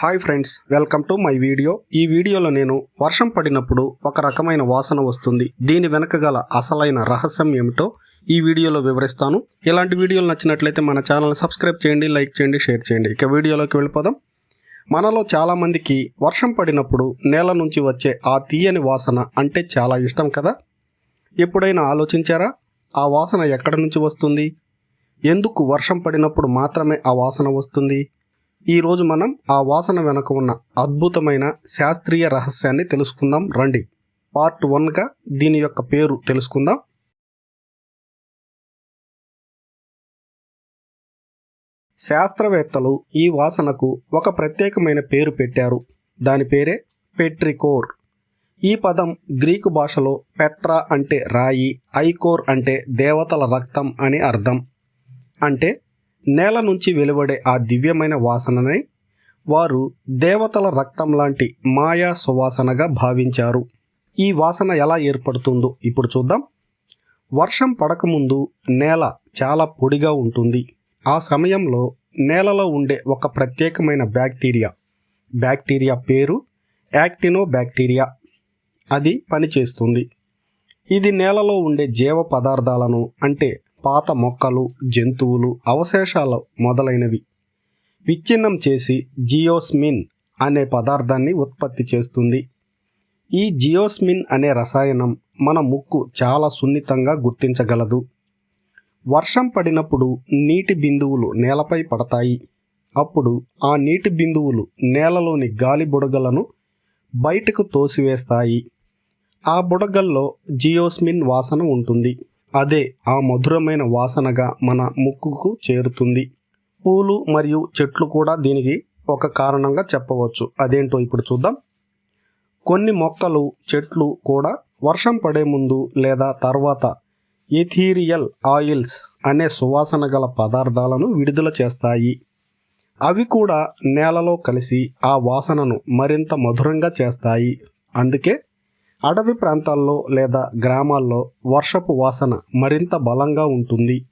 Hi friends welcome to my video. ఈ వీడియోలో నేను వర్షం పడినప్పుడు ఒక రకమైన వాసన వస్తుంది. దీని వెనక గల అసలైన రహస్యం ఏమిటో ఈ వీడియోలో వివరిస్తాను. ఇలాంటి వీడియోలు నచ్చినట్లయితే మన ఛానల్ని సబ్స్క్రైబ్ చేయండి లైక్ చేయండి షేర్ చేయండి. ఇక వీడియోలోకి వెళ్ళిపోదాం. మనలో చాలామందికి వర్షం పడినప్పుడు నేల నుంచి వచ్చే ఆ తీయని వాసన అంటే చాలా ఇష్టం కదా? ఎప్పుడైనా ఆలోచించారా? ఆ వాసన ఎక్కడి నుంచి వస్తుంది? ఎందుకు వర్షం పడినప్పుడు మాత్రమే ఆ వాసన వస్తుంది? ఈరోజు మనం ఆ వాసన వెనక ఉన్న అద్భుతమైన శాస్త్రీయ రహస్యాన్ని తెలుసుకుందాం. రండి. పార్ట్ వన్గా దీని యొక్క పేరు తెలుసుకుందాం. శాస్త్రవేత్తలు ఈ వాసనకు ఒక ప్రత్యేకమైన పేరు పెట్టారు. దాని పేరే పెట్రికోర్. ఈ పదం గ్రీకు భాషలో పెట్రా అంటే రాయి ఐకోర్ అంటే దేవతల రక్తం అని అర్థం. అంటే నేల నుంచి వెలువడే ఆ దివ్యమైన వాసనని వారు దేవతల రక్తం లాంటి మాయా సువాసనగా భావించారు. ఈ వాసన ఎలా ఏర్పడుతుందో ఇప్పుడు చూద్దాం. వర్షం పడకముందు నేల చాలా పొడిగా ఉంటుంది. ఆ సమయంలో నేలలో ఉండే ఒక ప్రత్యేకమైన బ్యాక్టీరియా బ్యాక్టీరియా పేరు యాక్టినో బ్యాక్టీరియా అది పనిచేస్తుంది. ఇది నేలలో ఉండే జీవ పదార్థాలను అంటే పాత మొక్కలు జంతువులు అవశేషాలు మొదలైనవి. విచ్ఛిన్నం చేసి జియోస్మిన్ అనే పదార్థాన్ని ఉత్పత్తి చేస్తుంది. ఈ జియోస్మిన్ అనే రసాయనం మన ముక్కు చాలా సున్నితంగా గుర్తించగలదు. వర్షం పడినప్పుడు నీటి బిందువులు నేలపై పడతాయి. అప్పుడు ఆ నీటి బిందువులు నేలలోని గాలి బుడగలను బయటకు తోసివేస్తాయి. ఆ బుడగల్లో జియోస్మిన్ వాసన ఉంటుంది. అదే ఆ మధురమైన వాసనగా మన ముక్కుకు చేరుతుంది. పూలు మరియు చెట్లు కూడా దీనికి ఒక కారణంగా చెప్పవచ్చు. అదేంటో ఇప్పుడు చూద్దాం. కొన్ని మొక్కలు చెట్లు కూడా వర్షం పడే ముందు లేదా తర్వాత ఎథీరియల్ ఆయిల్స్ అనే సువాసన గల పదార్థాలను విడుదల చేస్తాయి. అవి కూడా నేలలో కలిసి ఆ వాసనను మరింత మధురంగా చేస్తాయి. అందుకే అడవి ప్రాంతాల్లో లేదా గ్రామాల్లో వర్షపు వాసన మరింత బలంగా ఉంటుంది.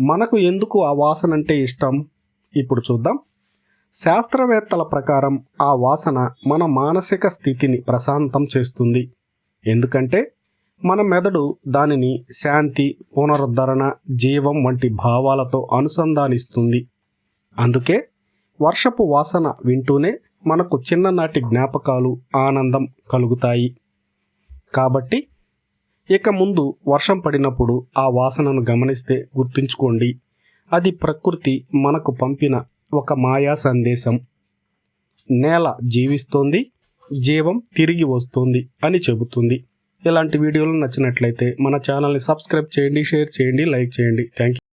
మనకు ఎందుకు ఆ వాసన అంటే ఇష్టం? ఇప్పుడు చూద్దాం. శాస్త్రవేత్తల ప్రకారం ఆ వాసన మన మానసిక స్థితిని ప్రశాంతం చేస్తుంది. ఎందుకంటే మన మెదడు దానిని శాంతి పునరుద్ధరణ జీవం వంటి భావాలతో అనుసంధానిస్తుంది. అందుకే వర్షపు వాసన వింటూనే మనకు చిన్ననాటి జ్ఞాపకాలు ఆనందం కలుగుతాయి. కాబట్టి ఇక ముందు వర్షం పడినప్పుడు ఆ వాసనను గమనిస్తే గుర్తుంచుకోండి. అది ప్రకృతి మనకు పంపిన ఒక మాయా సందేశం. నేల జీవిస్తోంది జీవం తిరిగి వస్తుంది అని చెబుతుంది. ఇలాంటి వీడియోలు నచ్చినట్లయితే మన ఛానల్ని సబ్స్క్రైబ్ చేయండి షేర్ చేయండి లైక్ చేయండి. Thank you